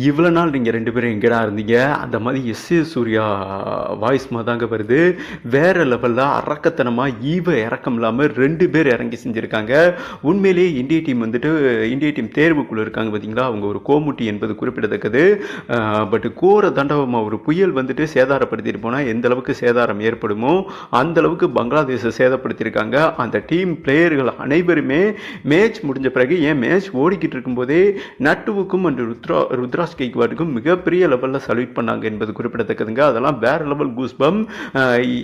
இவ்வளோ நாள் நீங்கள் ரெண்டு பேரும் எங்கடா இருந்தீங்க? அந்த மாதிரி எஸ் ஏ சூர்யா வாய்ஸ் தாங்க வருது. வேற லெவலில் அறக்கத்தனமாக ஈவ இறக்கம் இல்லாமல் ரெண்டு பேர் இறங்கி செஞ்சுருக்காங்க. உண்மையிலேயே இந்திய டீம் வந்துட்டு இந்திய டீம் தேர்வுக்குள்ளே இருக்காங்க பார்த்தீங்களா அவங்க ஒரு கோமுட்டி என்பது குறிப்பிடத்தக்கது. பட் கோர தண்டவமாக ஒரு புயல் வந்துட்டு சேதாரப்படுத்திட்டு போனால் எந்த அளவுக்கு சேதாரம் ஏற்படுமோ அந்த அளவுக்கு பங்களாதேஷை சேதப்படுத்தியிருக்காங்க. அந்த டீம் பிளேயர்கள் அனைவருமே மேட்ச் முடிஞ்ச பிறகு ஏன் மேட்ச் ஓடிக்கிட்டு இருக்கும்போதே நட்டுவுக்கும் அண்ட் ருத்ரா ருத்ராஸ் கெய்க்வாடுக்கும் மிகப்பெரிய லெவலில் சல்யூட் பண்ணாங்க என்பது குறிப்பிடத்தக்கதுங்க. அதெல்லாம் வேற லெவல் கூஸ்பம்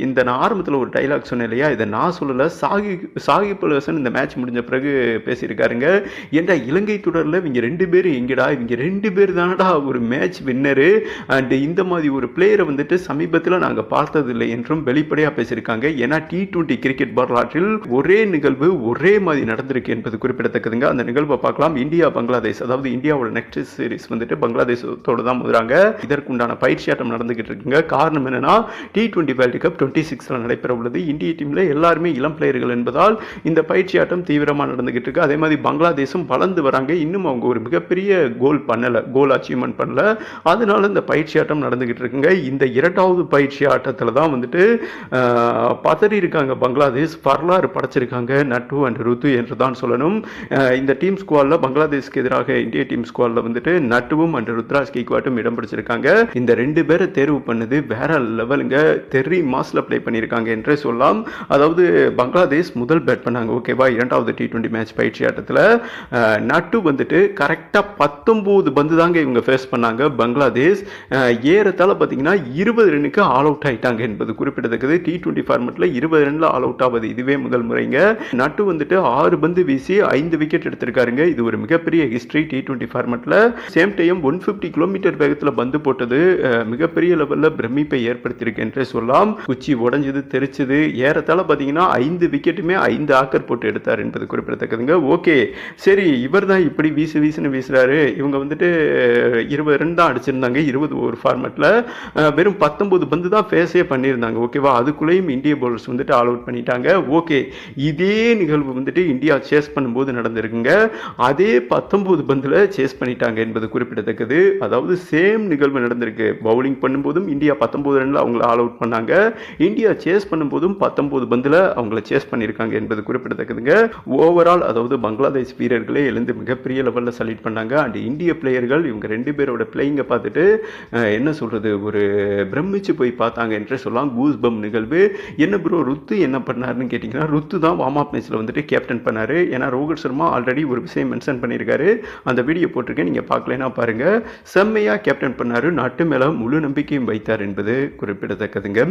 இந்த நான் ஆரம்பத்தில் ஒரு டைலாக் சொன்னேன் இல்லையா? இதை நான் சொல்லலை. சாகி சாகி பலசன் இந்த மேட்ச் முடிஞ்ச பிறகு பேசியிருக்காருங்க. ஏன்டா இலங்கை தொடரில் இவங்க ரெண்டு பேரும் எங்கடா? இவங்க ரெண்டு பேர் தானடா ஒரு மேட்ச் வின்னரு அண்டு இந்த மாதிரி ஒரு பிளேயரை வந்துட்டு சமீபத்தில் நாங்கள் பார்த்ததில்லை என்றும் வெளிப்படையாக பேசியிருக்காங்க. ஏன்னா டி டுவெண்ட்டி கிரிக்கெட் வரலாற்றில் ஒரே நிகழ்வு ஒரே மாதிரி நடந்திருக்கு என்பது குறிப்பிடத்தக்கதுங்க. அந்த நிகழ்வை பார்க்கலாம். இந்தியா பங்களாதேஷ் அதாவது இந்தியாவோட நெக்ஸ்ட் சீரிஸ் வந்துட்டு பங்களாதேஷத்தோடு தான் முதறாங்க. இதற்குண்டான பயிற்சியாட்டம் நடந்துகிட்டு இருக்குங்க. காரணம் என்னன்னா T twenty world cup twenty சிக்ஸில் நடைபெற உள்ளது. இந்திய டீமில் எல்லாருமே இளம் பிளேயர்கள் என்பதால் இந்த பயிற்சியாட்டம் தீவிரமாக நடந்துகிட்டு இருக்கு. அதே மாதிரி பங்களாதேஷும் வளர்ந்து வராங்க. இன்னும் அவங்க ஒரு மிகப்பெரிய கோல் பண்ணலை கோல் அச்சீவ்மெண்ட் பண்ணல. அதனால இந்த பயிற்சியாட்டம் நடந்துகிட்டு இருக்குங்க. இந்த இரண்டாவது பயிற்சி ஆட்டத்தில் தான் வந்துட்டு பதறி இருக்காங்க பங்களாதேஷ். வரலாறு படைச்சிருக்காங்க. நட்டு அண்ட் ருத்து என்று தான் சொல்லணும் இந்த டீம் ஸ்குவாடில் பங்களாதேஷ்க்கு எதிராக இந்திய டீம் ஸ்குவாடில் வந்துட்டு நட்டுவும் அண்ட் ருத்ராஜ் கீக்வாட்டும் இடம் பிடிச்சிருக்காங்க. இந்த ரெண்டு பேரை தேர்வு பண்ணது வேற லெவலுங்க. தெரி மாஸ்ல ப்ளே பண்ணியிருக்காங்க என்றே சொல்லலாம். அதாவது பங்களாதேஷ் முதல் பேட் பண்ணாங்க. ஓகேவா இரண்டாவது டி டுவெண்ட்டி மேட்ச் பயிற்சி ஆட்டத்தில். நட்டு வந்துட்டு கரெக்டாக பத்தொம்போது பந்து தாங்க இவங்க ஃபேஸ் பண்ணாங்க. பங்களாதேஷ் ஏறத்தால் பார்த்தீங்கன்னா இருபது ரன்னுக்கு ஆல் அவுட் ஆயிட்டாங்க என்பது குறிப்பிடத்தக்கது. டி டுவெண்ட்டி ஃபார்மெட்டில் இருபது ரன்ல ஆல் அவுட் ஆவது இதுவே முதல் முறைங்க. நட்டு வந்துட்டு ஆறு பந்து வீசி ஐந்து விக்கெட் எடுத்திருக்காருங்க. இது ஒரு மிகப்பெரிய history T twenty ஃபார்மெட்டில் same time one fifty kilometre வேகத்தில் பந்து போட்டது மிகப்பெரிய லெவலில் பிரமிப்பை ஏற்படுத்தியிருக்கு என்றே சொல்லலாம். குச்சி உடஞ்சது தெரிச்சது ஏறத்தாழ பார்த்தீங்கன்னா ஐந்து விக்கெட்டுமே ஐந்து ஆக்கர் போட்டு எடுத்தார் என்பது குறிப்பிடத்தக்கதுங்க. ஓகே சரி இவர் தான் இப்படி வீசு வீசுன்னு வீசுறாரு. இவங்க வந்துட்டு இருபது ரன் தான் அடிச்சிருந்தாங்க இருபது ஓவர் ஃபார்மெட்டில் வெறும் பத்தொம்பது பந்து தான் ஃபேஸே பண்ணியிருந்தாங்க ஓகேவா? அதுக்குள்ளேயும் இந்திய பவுலர்ஸ் வந்துட்டு ஆல் அவுட் பண்ணிட்டாங்க. ஓகே இதே நிகழ்வு வந்துட்டு இந்தியா சேஸ் பண்ணும்போது நடந்திருக்குங்க. அதே பத்தொம்பது பந்தில் சேஸ் பண்ணிட்டாங்க என்பது குறிப்பிடத்தக்கது. அதாவது சேம் நிகழ்வு நடந்திருக்கு. பவுலிங் பண்ணும்போதும் இந்தியா பத்தொம்போது ரன்ல அவங்கள ஆல் அவுட் பண்ணாங்க. இந்தியா சேஸ் பண்ணும்போதும் பத்தொன்பது பந்தில் அவங்கள சேஸ் பண்ணியிருக்காங்க என்பது குறிப்பிடத்தக்கதுங்க. ஓவரால் அதாவது பங்களாதேஷ் வீரர்களே எழுந்து மிகப்பெரிய லெவலில் சல்யூட் பண்ணாங்க. அண்ட் இந்திய பிளேயர்கள் இவங்க ரெண்டு பேரோட பிளேயிங்கை பார்த்துட்டு என்ன சொல்கிறது ஒரு பிரமிச்சு போய் பார்த்தாங்க என்று சொல்லலாம். கூஸ் பம் நிகழ்வு. என்ன ப்ரோ ருத்து என்ன பண்ணாருன்னு கேட்டிங்கன்னா ருத்து தான் வார்ம் அப் மேட்ச்சில் வந்துட்டு கேப்டன் பண்ணார். ஏன்னா ரோஹித் சர்மா ஆல்ரெடி ஒரு விஷயம் மென்ஷன் பண்ணியிருக்காரு. அந்த வீடியோ போட்டிருக்கேன். நீங்கள் பார்க்கலைன்னா பாருங்க. செம்மையாக கேப்டன் பண்ணாரு. நாட்டு மேலே முழு நம்பிக்கையும் வைத்தார் என்பது குறிப்பிடத்தக்கதுங்க.